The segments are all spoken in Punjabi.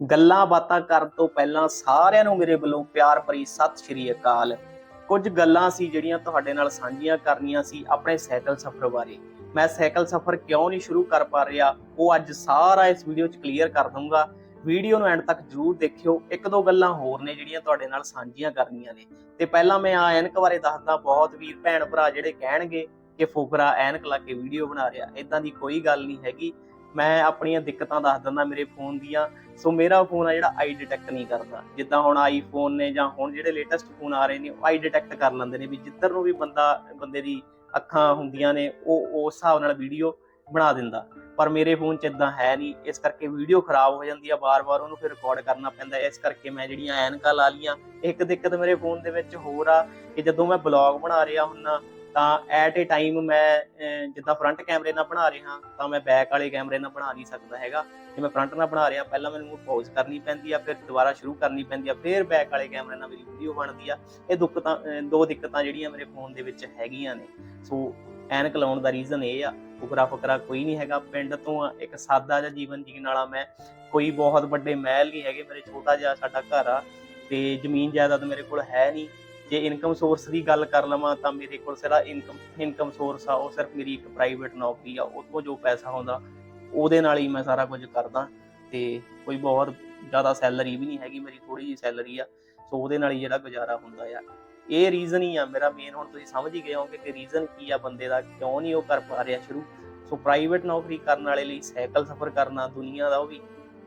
ਗੱਲਾਂ ਬਾਤਾਂ ਕਰਨ ਤੋਂ ਪਹਿਲਾਂ ਸਾਰਿਆਂ ਨੂੰ ਮੇਰੇ ਵੱਲੋਂ ਪਿਆਰ ਭਰੀ ਸਤਿ ਸ਼੍ਰੀ ਅਕਾਲ। ਕੁਝ ਗੱਲਾਂ ਸੀ ਜਿਹੜੀਆਂ ਤੁਹਾਡੇ ਨਾਲ ਸਾਂਝੀਆਂ ਕਰਨੀਆਂ ਸੀ ਆਪਣੇ ਸਾਈਕਲ ਸਫ਼ਰ ਬਾਰੇ। ਮੈਂ ਸਾਈਕਲ ਸਫ਼ਰ ਕਿਉਂ ਨਹੀਂ ਸ਼ੁਰੂ ਕਰ ਪਾ ਰਿਹਾ, ਉਹ ਅੱਜ ਸਾਰਾ ਇਸ ਵੀਡੀਓ 'ਚ ਕਲੀਅਰ ਕਰ ਦੂੰਗਾ ਵੀਡੀਓ ਨੂੰ ਐਂਡ ਤੱਕ ਜਰੂਰ ਦੇਖਿਓ। ਇੱਕ ਦੋ ਗੱਲਾਂ ਹੋਰ ਨੇ ਜਿਹੜੀਆਂ ਤੁਹਾਡੇ ਨਾਲ ਸਾਂਝੀਆਂ ਕਰਨੀਆਂ ਨੇ। ਤੇ ਪਹਿਲਾਂ ਮੈਂ ਆ ਐਨਕ ਬਾਰੇ ਦੱਸਦਾ, ਬਹੁਤ ਵੀਰ ਭੈਣ ਭਰਾ ਜਿਹੜੇ ਕਹਿਣਗੇ ਕਿ ਫੁਕਰਾ ਐਨਕ ਲਾ ਕੇ ਵੀਡੀਓ ਬਣਾ ਰਿਹਾ। ਇਦਾਂ ਦੀ ਕੋਈ ਗੱਲ ਨਹੀਂ ਹੈਗੀ। ਮੈਂ ਆਪਣੀਆਂ ਦਿੱਕਤਾਂ ਦੱਸ ਦਿੰਦਾ ਮੇਰੇ ਫੋਨ ਦੀਆਂ। ਸੋ ਮੇਰਾ ਫੋਨ ਆ ਜਿਹੜਾ ਆਈ ਡਿਟੈਕਟ ਨਹੀਂ ਕਰਦਾ। ਜਿੱਦਾਂ ਹੁਣ ਆਈਫੋਨ ਨੇ ਜਾਂ ਹੁਣ ਜਿਹੜੇ ਲੇਟੈਸਟ ਫੋਨ ਆ ਰਹੇ ਨੇ, ਉਹ ਆਈ ਡਿਟੈਕਟ ਕਰ ਲੈਂਦੇ ਨੇ ਵੀ ਜਿੱਧਰ ਨੂੰ ਵੀ ਬੰਦਾ, ਬੰਦੇ ਦੀ ਅੱਖਾਂ ਹੁੰਦੀਆਂ ਨੇ, ਉਹ ਉਸ ਹਿਸਾਬ ਨਾਲ ਵੀਡੀਓ ਬਣਾ ਦਿੰਦਾ। ਪਰ ਮੇਰੇ ਫੋਨ 'ਚ ਇਦਾਂ ਹੈ ਨਹੀਂ। ਇਸ ਕਰਕੇ ਵੀਡੀਓ ਖਰਾਬ ਹੋ ਜਾਂਦੀ ਆ ਬਾਰ-ਬਾਰ ਉਹਨੂੰ ਫਿਰ ਰਿਕਾਰਡ ਕਰਨਾ ਪੈਂਦਾ। ਇਸ ਕਰਕੇ ਮੈਂ ਜਿਹੜੀਆਂ ਐਨਕਾਂ ਲਾ ਲੀਆਂ ਇੱਕ ਦਿੱਕਤ ਮੇਰੇ ਫੋਨ ਦੇ ਵਿੱਚ ਹੋਰ ਆ ਕਿ ਜਦੋਂ ਮੈਂ ਬਲੌਗ ਬਣਾ ਰਿਹਾ ਹੁੰਨਾ ਤਾਂ ਐਟ ਏ ਟਾਈਮ ਮੈਂ ਜਿੱਦਾਂ ਫਰੰਟ ਕੈਮਰੇ ਨਾਲ ਬਣਾ ਰਿਹਾ, ਤਾਂ ਮੈਂ ਬੈਕ ਵਾਲੇ ਕੈਮਰੇ ਨਾਲ ਬਣਾ ਨਹੀਂ ਸਕਦਾ ਹੈਗਾ। ਜੇ ਮੈਂ ਫਰੰਟ ਨਾਲ ਬਣਾ ਰਿਹਾ, ਪਹਿਲਾਂ ਮੈਨੂੰ ਪੌਜ਼ ਕਰਨੀ ਪੈਂਦੀ ਆ, ਫਿਰ ਦੁਬਾਰਾ ਸ਼ੁਰੂ ਕਰਨੀ ਪੈਂਦੀ ਆ, ਫਿਰ ਬੈਕ ਵਾਲੇ ਕੈਮਰੇ ਨਾਲ ਮੇਰੀ ਵੀਡੀਓ ਬਣਦੀ ਆ। ਇਹ ਦਿੱਕਤਾਂ ਦੋ ਦਿੱਕਤਾਂ ਜਿਹੜੀਆਂ ਮੇਰੇ ਫੋਨ ਦੇ ਵਿੱਚ ਹੈਗੀਆਂ ਨੇ। ਸੋ ਐਨਕ ਲਾਉਣ ਦਾ ਰੀਜ਼ਨ ਇਹ ਆ ਫੁਕਰਾ ਫਕਰਾ ਕੋਈ ਨਹੀਂ ਹੈਗਾ। ਪਿੰਡ ਤੋਂ ਇੱਕ ਸਾਦਾ ਜਿਹਾ ਜੀਵਨ ਜੀਣ ਵਾਲਾ ਮੈਂ, ਕੋਈ ਬਹੁਤ ਵੱਡੇ ਮਹਿਲ ਨਹੀਂ ਹੈਗੇ ਮੇਰੇ, ਛੋਟਾ ਜਿਹਾ ਸਾਡਾ ਘਰ ਆ, ਤੇ ਜ਼ਮੀਨ ਜਾਇਦਾਦ ਮੇਰੇ ਕੋਲ ਹੈ ਨਹੀਂ। ਜੇ ਇਨਕਮ ਸੋਰਸ ਦੀ ਗੱਲ ਕਰ ਲਵਾਂ ਤਾਂ ਮੇਰੇ ਕੋਲ ਸਿਰਾ ਇਨਕਮ ਇਨਕਮ ਸੋਰਸ ਆ, ਉਹ ਸਿਰਫ ਮੇਰੀ ਇੱਕ ਪ੍ਰਾਈਵੇਟ ਨੌਕਰੀ ਆ, ਉਹ ਤੋਂ ਜੋ ਪੈਸਾ ਆਉਂਦਾ, ਉਹਦੇ ਨਾਲ ਹੀ ਮੈਂ ਸਾਰਾ ਕੁਝ ਕਰਦਾ ਤੇ ਕੋਈ ਬਹੁਤ ਜ਼ਿਆਦਾ ਸੈਲਰੀ ਵੀ ਨਹੀਂ ਹੈਗੀ, ਮੇਰੀ ਥੋੜੀ ਜੀ ਸੈਲਰੀ ਆ, ਸੋ ਉਹਦੇ ਨਾਲ ਹੀ ਜਿਹੜਾ ਗੁਜ਼ਾਰਾ ਹੁੰਦਾ ਆ। ਇਹ ਰੀਜ਼ਨ ਹੀ ਆ, ਮੇਰਾ ਮੇਨ ਹੁਣ ਤੁਸੀਂ ਸਮਝ ਹੀ ਗਏ ਹੋਗੇ ਕਿ ਰੀਜ਼ਨ ਕੀ ਆ ਬੰਦੇ ਦਾ, ਕਿਉਂ ਨਹੀਂ ਉਹ ਕਰ ਪਾ ਰਿਹਾ ਸ਼ੁਰੂ। ਸੋ ਪ੍ਰਾਈਵੇਟ ਨੌਕਰੀ ਕਰਨ ਵਾਲੇ ਲਈ, ਸਾਈਕਲ ਸਫ਼ਰ ਕਰਨਾ, ਦੁਨੀਆ ਦਾ ਉਹ ਵੀ,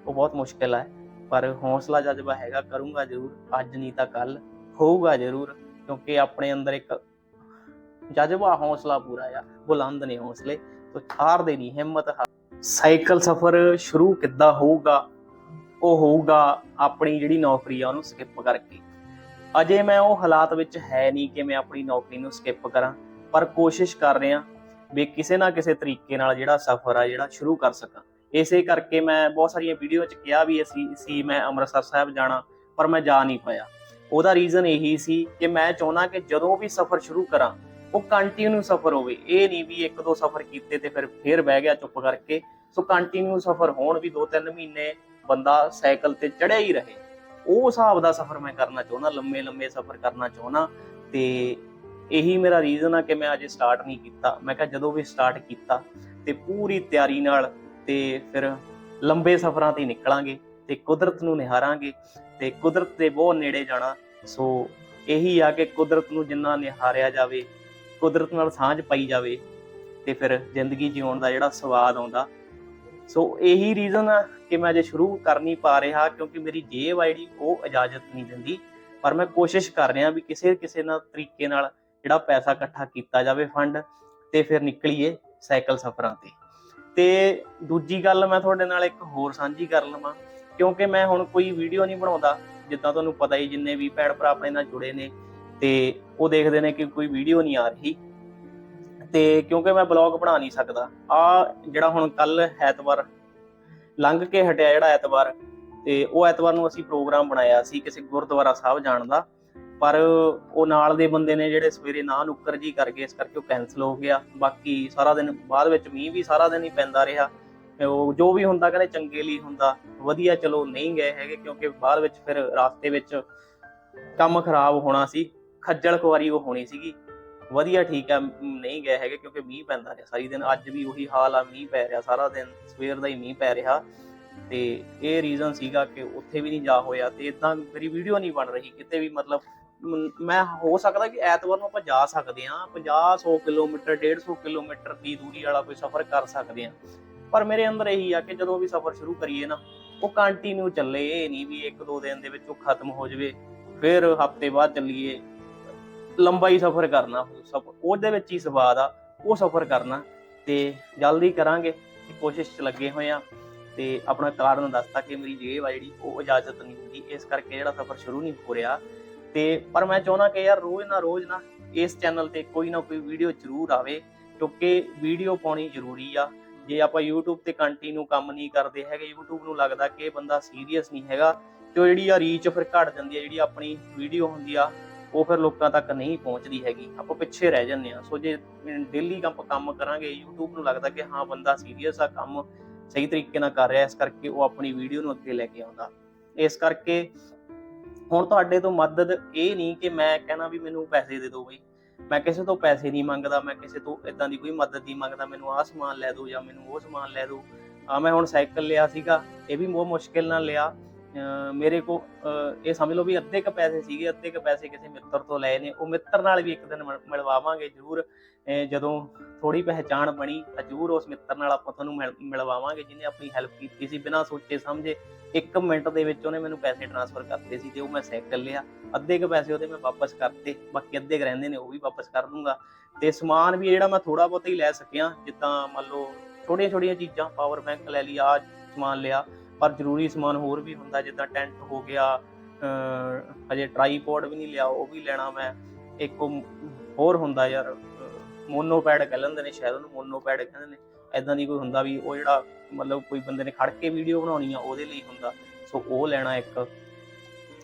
ਉਹ ਬਹੁਤ ਮੁਸ਼ਕਿਲ ਆ। ਪਰ ਹੌਸਲਾ ਜਜ਼ਬਾ ਹੈਗਾ, ਕਰੂੰਗਾ ਜ਼ਰੂਰ, ਅੱਜ ਨਹੀਂ ਤਾਂ ਕੱਲ ਹੋਊਗਾ ਜ਼ਰੂਰ, ਕਿਉਂਕਿ ਆਪਣੇ ਅੰਦਰ ਇੱਕ ਜਜ਼ਬਾ ਹੌਸਲਾ ਪੂਰਾ ਆ, ਬੁਲੰਦ ਨੇ ਹੌਸਲੇ, ਤੋ ਹਾਰਦੇ ਨਹੀਂ, ਹਿੰਮਤ ਸਾਈਕਲ ਸਫ਼ਰ ਸ਼ੁਰੂ ਕਿੱਦਾਂ ਹੋਊਗਾ? ਉਹ ਹੋਊਗਾ ਆਪਣੀ ਜਿਹੜੀ ਨੌਕਰੀ ਆ, ਉਹਨੂੰ ਸਕਿਪ ਕਰਕੇ। ਅਜੇ ਮੈਂ ਉਹ ਹਾਲਾਤ ਵਿੱਚ ਹੈ ਨਹੀਂ ਕਿ ਮੈਂ ਆਪਣੀ ਨੌਕਰੀ ਨੂੰ ਸਕਿਪ ਕਰਾਂ, ਪਰ ਕੋਸ਼ਿਸ਼ ਕਰ ਰਿਹਾ ਵੀ ਕਿਸੇ ਨਾ ਕਿਸੇ ਤਰੀਕੇ ਨਾਲ ਜਿਹੜਾ ਸਫ਼ਰ ਆ, ਜਿਹੜਾ ਸ਼ੁਰੂ ਕਰ ਸਕਾਂ। ਇਸੇ ਕਰਕੇ ਮੈਂ ਬਹੁਤ ਸਾਰੀਆਂ ਵੀਡੀਓ 'ਚ ਕਿਹਾ ਵੀ ਅਸੀਂ, ਸੀ ਮੈਂ ਅੰਮ੍ਰਿਤਸਰ ਸਾਹਿਬ ਜਾਣਾ, ਪਰ ਮੈਂ ਜਾ ਨਹੀਂ ਪਾਇਆ। ਉਹਦਾ ਰੀਜ਼ਨ ਇਹੀ ਸੀ ਕਿ ਮੈਂ ਚਾਹੁੰਦਾ ਕਿ ਜਦੋਂ ਵੀ ਸਫ਼ਰ ਸ਼ੁਰੂ ਕਰਾਂ, ਉਹ ਕੰਟੀਨਿਊ ਸਫ਼ਰ ਹੋਵੇ। ਇਹ ਨਹੀਂ ਵੀ ਇੱਕ ਦੋ ਸਫ਼ਰ ਕੀਤੇ ਤੇ ਫਿਰ ਫੇਰ ਬਹਿ ਗਿਆ ਚੁੱਪ ਕਰਕੇ। ਸੋ ਕੰਟੀਨਿਊ ਸਫ਼ਰ ਹੋਣ ਵੀ 2-3 ਮਹੀਨੇ ਬੰਦਾ ਸਾਈਕਲ ਤੇ ਚੜਿਆ ਹੀ ਰਹੇ। ਉਹ ਹਿਸਾਬ ਦਾ ਸਫ਼ਰ ਮੈਂ ਕਰਨਾ ਚਾਹੁੰਦਾ ਲੰਮੇ ਲੰਮੇ ਸਫ਼ਰ ਕਰਨਾ ਚਾਹੁੰਦਾ ਤੇ ਇਹੀ ਮੇਰਾ ਰੀਜ਼ਨ ਆ ਕਿ ਮੈਂ ਅਜੇ ਸਟਾਰਟ ਨਹੀਂ ਕੀਤਾ। ਮੈਂ ਕਿਹਾ ਜਦੋਂ ਵੀ ਸਟਾਰਟ ਕੀਤਾ ਤੇ ਪੂਰੀ ਤਿਆਰੀ ਨਾਲ ਤੇ ਫਿਰ ਲੰਬੇ ਸਫ਼ਰਾਂ ਤੇ ਨਿਕਲਾਂਗੇ। ਤੇ ਕੁਦਰਤ ਨੂੰ ਨਿਹਾਰਾਂਗੇ ਤੇ ਕੁਦਰਤ ਦੇ ਬਹੁਤ ਨੇੜੇ ਜਾਣਾ। ਸੋ ਇਹੀ ਆ ਕਿ ਕੁਦਰਤ ਨੂੰ ਜਿੰਨਾ ਨਿਹਾਰਿਆ ਜਾਵੇ, ਕੁਦਰਤ ਨਾਲ ਸਾਂਝ ਪਾਈ ਜਾਵੇ ਤੇ ਫਿਰ ਜ਼ਿੰਦਗੀ ਜਿਉਣ ਦਾ ਜਿਹੜਾ ਸਵਾਦ ਆਉਂਦਾ। ਸੋ ਇਹੀ ਰੀਜ਼ਨ ਆ ਕਿ ਮੈਂ ਅਜੇ ਸ਼ੁਰੂ ਕਰ ਨਹੀਂ ਪਾ ਰਿਹਾ ਕਿਉਂਕਿ ਮੇਰੀ ਜੇਬ ਆਈਡੀ ਉਹ ਇਜਾਜ਼ਤ ਨਹੀਂ ਦਿੰਦੀ। ਪਰ ਮੈਂ ਕੋਸ਼ਿਸ਼ ਕਰ ਰਿਹਾ ਵੀ ਕਿਸੇ ਕਿਸੇ ਨਾਲ ਤਰੀਕੇ ਨਾਲ ਜਿਹੜਾ ਪੈਸਾ ਇਕੱਠਾ ਕੀਤਾ ਜਾਵੇ ਫੰਡ ਤੇ ਫਿਰ ਨਿਕਲੀਏ ਸਾਈਕਲ ਸਫ਼ਰਾਂ ਤੇ। ਤੇ ਦੂਜੀ ਗੱਲ ਮੈਂ ਤੁਹਾਡੇ ਨਾਲ ਇੱਕ ਹੋਰ ਸਾਂਝੀ ਕਰ ਲਵਾਂ। ਕਿਉਂਕਿ ਮੈਂ ਹੁਣ ਕੋਈ ਵੀਡੀਓ ਨਹੀਂ ਬਣਾਉਂਦਾ, ਜਿੱਦਾਂ ਤੁਹਾਨੂੰ ਪਤਾ ਹੀ ਜਿੰਨੇ ਵੀ ਭੈਣ ਭਰਾ ਆਪਣੇ ਨਾਲ ਜੁੜੇ ਨੇ, ਤੇ ਉਹ ਦੇਖਦੇ ਨੇ ਕਿ ਕੋਈ ਵੀਡੀਓ ਨਹੀਂ ਆ ਰਹੀ। ਤੇ ਕਿਉਂਕਿ ਮੈਂ ਬਲੌਗ ਬਣਾ ਨਹੀਂ ਸਕਦਾ, ਆ ਜਿਹੜਾ ਹੁਣ ਕੱਲ ਐਤਵਾਰ ਲੰਘ ਕੇ ਹਟਿਆ ਜਿਹੜਾ ਐਤਵਾਰ, ਤੇ ਉਹ ਐਤਵਾਰ ਨੂੰ ਅਸੀਂ ਪ੍ਰੋਗਰਾਮ ਬਣਾਇਆ ਸੀ ਕਿਸੇ ਗੁਰਦੁਆਰਾ ਸਾਹਿਬ ਜਾਣ ਦਾ, ਪਰ ਉਹ ਨਾਲ ਦੇ ਬੰਦੇ ਨੇ ਜਿਹੜੇ ਸਵੇਰੇ ਨਾ ਨੁੱਕਰ ਜੀ ਕਰ ਗਏ ਇਸ ਕਰਕੇ ਉਹ ਕੈਨਸਲ ਹੋ ਗਿਆ। ਬਾਕੀ ਸਾਰਾ ਦਿਨ ਬਾਅਦ ਵਿੱਚ ਮੀਂਹ ਵੀ ਸਾਰਾ ਦਿਨ ਹੀ ਪੈਂਦਾ ਰਿਹਾ। ਉਹ ਜੋ ਵੀ ਹੁੰਦਾ ਕਹਿੰਦੇ ਚੰਗੇ ਲਈ ਹੁੰਦਾ, ਵਧੀਆ ਚਲੋ ਨਹੀਂ ਗਏ ਹੈਗੇ ਕਿਉਂਕਿ ਬਾਅਦ ਵਿੱਚ ਫਿਰ ਰਾਸਤੇ ਵਿੱਚ ਕੰਮ ਖਰਾਬ ਹੋਣਾ ਸੀ, ਖੱਜਲ ਖੁਆਰੀ ਉਹ ਹੋਣੀ ਸੀਗੀ। ਵਧੀਆ ਠੀਕ ਆ ਨਹੀਂ ਗਏ ਹੈਗੇ ਕਿਉਂਕਿ ਮੀਂਹ ਪੈਂਦਾ ਰਿਹਾ ਸਾਰੀ ਦਿਨ, ਅੱਜ ਵੀ ਉਹੀ ਹਾਲ ਆ, ਮੀਂਹ ਪੈ ਰਿਹਾ ਸਾਰਾ ਦਿਨ, ਸਵੇਰ ਦਾ ਹੀ ਮੀਂਹ ਪੈ ਰਿਹਾ। ਤੇ ਇਹ ਰੀਜ਼ਨ ਸੀਗਾ ਕਿ ਉੱਥੇ ਵੀ ਨਹੀਂ ਜਾ ਹੋਇਆ ਤੇ ਇਦਾਂ ਮੇਰੀ ਵੀਡੀਓ ਨਹੀਂ ਬਣ ਰਹੀ ਕਿਤੇ ਵੀ, ਮਤਲਬ ਮੈਂ ਹੋ ਸਕਦਾ ਕਿ ਐਤਵਾਰ ਨੂੰ ਆਪਾਂ ਜਾ ਸਕਦੇ ਹਾਂ 50 100 ਕਿਲੋਮੀਟਰ 150 ਕਿਲੋਮੀਟਰ ਦੀ ਦੂਰੀ ਵਾਲਾ ਕੋਈ ਸਫ਼ਰ ਕਰ ਸਕਦੇ ਹਾਂ। ਪਰ ਮੇਰੇ ਅੰਦਰ ਇਹੀ ਆ ਕਿ ਜਦੋਂ ਵੀ ਸਫ਼ਰ ਸ਼ੁਰੂ ਕਰੀਏ ਨਾ, ਉਹ ਕੰਟੀਨਿਊ ਚੱਲੇ, ਇਹ ਨਹੀਂ ਵੀ ਇੱਕ ਦੋ ਦਿਨ ਦੇ ਵਿੱਚ ਉਹ ਖਤਮ ਹੋ ਜਾਵੇ, ਫਿਰ ਹਫ਼ਤੇ ਬਾਅਦ ਚੱਲੀਏ। ਲੰਬਾ ਹੀ ਸਫ਼ਰ ਕਰਨਾ ਸਫ਼ਰ ਉਹਦੇ ਵਿੱਚ ਹੀ ਸਵਾਦ ਆ, ਉਹ ਸਫ਼ਰ ਕਰਨਾ। ਤੇ ਜਲਦੀ ਕਰਾਂਗੇ ਕੋਸ਼ਿਸ਼ ਚ ਲੱਗੇ ਹੋਏ ਆ। ਤੇ ਆਪਣਾ ਕਾਰਨ ਦੱਸਤਾ ਕਿ ਮੇਰੀ ਜੇਬ ਆ ਜਿਹੜੀ, ਉਹ ਇਜਾਜ਼ਤ ਨਹੀਂ ਦਿੰਦੀ ਇਸ ਕਰਕੇ ਜਿਹੜਾ ਸਫ਼ਰ ਸ਼ੁਰੂ ਨਹੀਂ ਹੋ ਰਿਹਾ। ਤੇ ਪਰ ਮੈਂ ਚਾਹੁੰਦਾ ਕਿ ਯਾਰ ਰੋਜ਼ ਨਾ ਰੋਜ਼ ਨਾ ਇਸ ਚੈਨਲ ਤੇ ਕੋਈ ਨਾ ਕੋਈ ਵੀਡੀਓ ਜ਼ਰੂਰ ਆਵੇ, ਕਿਉਂਕਿ ਵੀਡੀਓ ਪਾਉਣੀ ਜ਼ਰੂਰੀ ਆ। ਜੇ ਆਪਾਂ YouTube ਤੇ ਕੰਟੀਨਿਊ ਕੰਮ ਨਹੀਂ ਕਰਦੇ ਹੈਗੇ, YouTube ਨੂੰ ਲੱਗਦਾ ਕਿ ਇਹ ਬੰਦਾ ਸੀਰੀਅਸ ਨਹੀਂ ਹੈਗਾ, ਤੇ ਉਹ ਜਿਹੜੀ ਆ ਰੀਚ ਫਿਰ ਘਟ ਜਾਂਦੀ ਆ, ਜਿਹੜੀ ਆਪਣੀ ਵੀਡੀਓ ਹੁੰਦੀ ਆ, ਉਹ ਫਿਰ ਲੋਕਾਂ ਤੱਕ ਨਹੀਂ ਪਹੁੰਚਦੀ ਹੈਗੀ। ਆਪਾਂ ਪਿੱਛੇ ਰਹਿ ਜਾਂਦੇ ਆ। ਸੋ ਜੇ ਡੇਲੀ ਕੰਮ ਕੰਮ ਕਰਾਂਗੇ, YouTube ਨੂੰ ਲੱਗਦਾ ਕਿ ਹਾਂ, ਬੰਦਾ ਸੀਰੀਅਸ ਆ, ਕੰਮ ਸਹੀ ਤਰੀਕੇ ਨਾਲ ਕਰ ਰਿਹਾ, ਇਸ ਕਰਕੇ ਉਹ ਆਪਣੀ ਵੀਡੀਓ ਨੂੰ ਅੱਗੇ ਲੈ ਕੇ ਆਉਂਦਾ। ਇਸ ਕਰਕੇ ਹੁਣ ਤੁਹਾਡੇ ਤੋਂ ਮਦਦ ਇਹ ਨਹੀਂ ਕਿ ਮੈਂ ਕਹਿਣਾ ਵੀ ਮੈਨੂੰ ਪੈਸੇ ਦੇ ਦਿਓ ਬਈ। ਮੈਂ ਕਿਸੇ ਤੋਂ ਪੈਸੇ ਨਹੀਂ ਮੰਗਦਾ, ਮੈਂ ਕਿਸੇ ਤੋਂ ਇਦਾਂ ਦੀ ਕੋਈ ਮਦਦ ਨਹੀਂ ਮੰਗਦਾ, ਮੈਨੂੰ ਆਹ ਸਮਾਨ ਲੈ ਦਿਓ ਜਾਂ ਮੈਨੂੰ ਉਹ ਸਮਾਨ ਲੈ ਦਿਓ। ਆ ਮੈਂ ਹੁਣ ਸਾਈਕਲ ਲਿਆ ਸੀਗਾ, ਇਹ ਵੀ ਬਹੁਤ ਮੁਸ਼ਕਿਲ ਨਾਲ ਲਿਆ। ਮੇਰੇ ਕੋ ਇਹ ਸਮਝ ਲਓ ਵੀ ਅੱਧੇ ਕ ਪੈਸੇ ਸੀਗੇ, ਅੱਧੇ ਕ ਪੈਸੇ ਕਿਸੇ ਮਿੱਤਰ ਤੋਂ ਲਏ ਨੇ। ਉਹ ਮਿੱਤਰ ਨਾਲ ਵੀ ਇੱਕ ਦਿਨ ਮਿਲ- ਮਿਲਵਾਵਾਂਗੇ ਜ਼ਰੂਰ। ਜਦੋਂ ਥੋੜੀ ਪਹਿਚਾਣ ਬਣੀ ਤਾਂ ਜ਼ਰੂਰ ਉਸ ਮਿੱਤਰ ਨਾਲ ਆਪਾਂ ਤੁਹਾਨੂੰ ਮਿਲ- ਮਿਲਵਾਵਾਂਗੇ, ਜਿਹਨੇ ਆਪਣੀ ਹੈਲਪ ਕੀਤੀ ਸੀ। ਬਿਨਾਂ ਸੋਚੇ ਸਮਝੇ ਇੱਕ ਮਿੰਟ ਦੇ ਵਿੱਚ ਉਹਨੇ ਮੈਨੂੰ ਪੈਸੇ ਟ੍ਰਾਂਸਫਰ ਕਰਤੇ ਸੀ ਤੇ ਉਹ ਮੈਂ ਸਾਈਕਲ ਲਿਆ। ਅੱਧੇ ਕ ਪੈਸੇ ਉਹਦੇ ਮੈਂ ਵਾਪਸ ਕਰਤੇ। ਬਾਕੀ ਅੱਧੇ ਕ ਰਹਿੰਦੇ ਨੇ, ਉਹ ਵੀ ਵਾਪਸ ਕਰ ਦੂੰਗਾ। ਤੇ ਸਮਾਨ ਵੀ ਜਿਹੜਾ ਮੈਂ ਥੋੜਾ ਬਹੁਤ ਹੀ ਲੈ ਸਕਿਆ। ਜਿੱਦਾਂ ਮੰਨ ਲਓ ਛੋਟੀਆਂ ਛੋਟੀਆਂ ਚੀਜ਼ਾਂ ਪਾਵਰ ਬੈਂਕ ਲੈ ਲਈ ਆ ਸਮਾਨ ਲਿਆ। ਪਰ ਜ਼ਰੂਰੀ ਸਮਾਨ ਹੋਰ ਵੀ ਹੁੰਦਾ, ਜਿੱਦਾਂ ਟੈਂਟ ਹੋ ਗਿਆ ਹਜੇ ਟ੍ਰਾਈਪੋਡ ਵੀ ਨਹੀਂ ਲਿਆ, ਉਹ ਵੀ ਲੈਣਾ ਮੈਂ। ਇੱਕ ਉਹ ਹੋਰ ਹੁੰਦਾ ਯਾਰ ਮੋਨੋਪੈਡ ਕਹਿ ਲੈਂਦੇ ਨੇ ਸ਼ਾਇਦ ਉਹਨੂੰ ਮੋਨੋਪੈਡ ਕਹਿੰਦੇ ਨੇ। ਐਦਾਂ ਦੀ ਕੋਈ ਹੁੰਦਾ ਵੀ ਉਹ ਜਿਹੜਾ ਮਤਲਬ ਕੋਈ ਬੰਦੇ ਨੇ ਖੜ ਕੇ ਵੀਡੀਓ ਬਣਾਉਣੀ ਆ ਉਹਦੇ ਲਈ ਹੁੰਦਾ। ਸੋ ਉਹ ਲੈਣਾ ਇੱਕ।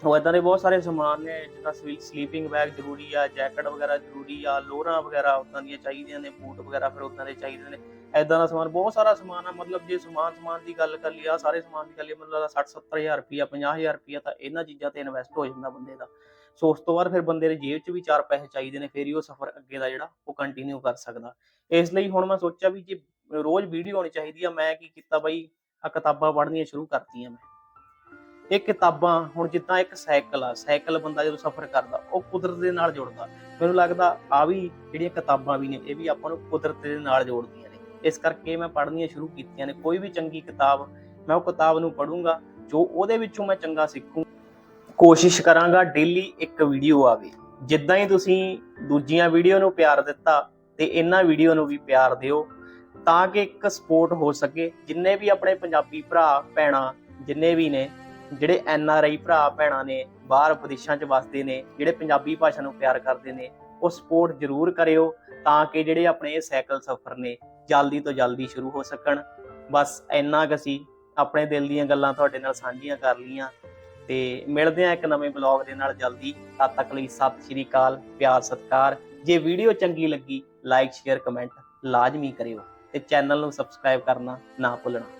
ਉਹ ਇਦਾਂ ਦੇ ਬਹੁਤ ਸਾਰੇ ਸਮਾਨ ਨੇ, ਜਿੱਦਾਂ ਸਲੀਪਿੰਗ ਬੈਗ ਜ਼ਰੂਰੀ ਆ, ਜੈਕਟ ਵਗੈਰਾ ਜ਼ਰੂਰੀ ਆ, ਲੋਰਾਂ ਵਗੈਰਾ ਉਦਾਂ ਦੀਆਂ ਚਾਹੀਦੀਆਂ ਨੇ, ਬੂਟ ਵਗੈਰਾ ਫਿਰ ਉਦਾਂ ਦੇ ਚਾਹੀਦੇ ਨੇ। ਐਦਾਂ ਦਾ ਸਮਾਨ, ਬਹੁਤ ਸਾਰਾ ਸਮਾਨ ਆ, ਮਤਲਬ ਜੇ ਸਮਾਨ ਸਮਾਨ ਦੀ ਗੱਲ ਕਰ ਲਈ ਆ ਸਾਰੇ ਸਮਾਨ ਦੀ ਗੱਲ ਲਈ ਮਤਲਬ 60 70000 ਰੁਪਿਆ 50000 ਰੁਪਿਆ ਤਾਂ ਇਹਨਾਂ ਚੀਜ਼ਾਂ ਤੇ ਇਨਵੈਸਟ ਹੋ ਜਾਂਦਾ ਬੰਦੇ ਦਾ। ਸੋ ਉਸ ਤੋਂ ਬਾਅਦ ਫਿਰ ਬੰਦੇ ਦੇ ਜੇਬ 'ਚ ਵੀ ਚਾਰ ਪੈਸੇ ਚਾਹੀਦੇ ਨੇ, ਫਿਰ ਹੀ ਉਹ ਸਫ਼ਰ ਅੱਗੇ ਦਾ ਜਿਹੜਾ ਉਹ ਕੰਟੀਨਿਊ ਕਰ ਸਕਦਾ। ਇਸ ਲਈ ਹੁਣ ਮੈਂ ਸੋਚਿਆ ਵੀ ਜੇ ਰੋਜ਼ ਵੀਡੀਓ ਆਉਣੀ ਚਾਹੀਦੀ ਆ, ਮੈਂ ਕੀ ਕੀਤਾ ਬਾਈ ਆ ਕਿਤਾਬਾਂ ਪੜ੍ਹਨੀਆਂ ਸ਼ੁਰੂ ਕਰਤੀਆਂ ਮੈਂ। ਇਹ ਕਿਤਾਬਾਂ, ਹੁਣ ਜਿੱਦਾਂ ਇੱਕ ਸਾਈਕਲ ਆ, ਸਾਈਕਲ ਬੰਦਾ ਜਦੋਂ ਸਫ਼ਰ ਕਰਦਾ, ਉਹ ਕੁਦਰਤ ਦੇ ਨਾਲ ਜੁੜਦਾ। ਮੈਨੂੰ ਲੱਗਦਾ ਆ ਵੀ ਜਿਹੜੀਆਂ ਕਿਤਾਬਾਂ ਵੀ ਨੇ, ਇਹ ਵੀ ਆਪਾਂ ਨੂੰ ਕੁਦਰਤ ਦੇ ਨਾਲ ਜੋੜਦੀ ਇਸ ਕਰਕੇ ਮੈਂ ਪੜ੍ਹਨੀਆਂ ਸ਼ੁਰੂ ਕੀਤੀਆਂ ਨੇ। ਕੋਈ ਵੀ ਚੰਗੀ ਕਿਤਾਬ ਮੈਂ ਉਹ ਕਿਤਾਬ ਨੂੰ ਪੜ੍ਹੂੰਗਾ, ਜੋ ਉਹਦੇ ਵਿੱਚੋਂ ਮੈਂ ਚੰਗਾ ਸਿੱਖੂੰ। ਕੋਸ਼ਿਸ਼ ਕਰਾਂਗਾ ਡੇਲੀ ਇੱਕ ਵੀਡੀਓ ਆਵੇ ਜਿੱਦਾਂ ਹੀ ਤੁਸੀਂ ਦੂਜੀਆਂ ਵੀਡੀਓ ਨੂੰ ਪਿਆਰ ਦਿੱਤਾ ਤੇ ਇਹਨਾਂ ਵੀਡੀਓ ਨੂੰ ਵੀ ਪਿਆਰ ਦਿਓ, ਤਾਂ ਕਿ ਇੱਕ ਸਪੋਰਟ ਹੋ ਸਕੇ। ਜਿੰਨੇ ਵੀ ਆਪਣੇ ਪੰਜਾਬੀ ਭਰਾ, ਭੈਣਾਂ ਜਿੰਨੇ ਵੀ ਨੇ, ਜਿਹੜੇ ਐਨ ਆਰ ਆਈ ਭਰਾ, ਭੈਣਾਂ ਨੇ, ਬਾਹਰ ਵਿਦੇਸ਼ਾਂ 'ਚ ਵਸਦੇ ਨੇ, ਜਿਹੜੇ ਪੰਜਾਬੀ ਭਾਸ਼ਾ ਨੂੰ ਪਿਆਰ ਕਰਦੇ ਨੇ, ਉਹ ਸਪੋਰਟ ਜ਼ਰੂਰ ਕਰਿਓ, ਤਾਂ ਕਿ ਜਿਹੜੇ ਆਪਣੇ ਇਹ ਸਾਈਕਲ ਸਫ਼ਰ ਨੇ ਜਲਦੀ ਤੋਂ ਜਲਦੀ ਸ਼ੁਰੂ ਹੋ ਸਕਣ। ਬਸ ਇੰਨਾ ਕੁ ਸੀ। ਆਪਣੇ ਦਿਲ ਦੀਆਂ ਗੱਲਾਂ ਤੁਹਾਡੇ ਨਾਲ ਸਾਂਝੀਆਂ ਕਰ ਲੀਆਂ ਤੇ ਮਿਲਦੇ ਆ ਇੱਕ ਨਵੇਂ ਬਲੌਗ ਦੇ ਨਾਲ ਜਲਦੀ। ਤਦ ਤੱਕ ਲਈ ਸਤਿ ਸ਼੍ਰੀ ਅਕਾਲ, ਪਿਆਰ, ਸਤਿਕਾਰ। ਜੇ ਵੀਡੀਓ ਚੰਗੀ ਲੱਗੀ, ਲਾਈਕ, ਸ਼ੇਅਰ, ਕਮੈਂਟ ਲਾਜ਼ਮੀ ਕਰਿਓ ਤੇ ਚੈਨਲ ਨੂੰ ਸਬਸਕ੍ਰਾਈਬ ਕਰਨਾ ਨਾ ਭੁੱਲਣਾ।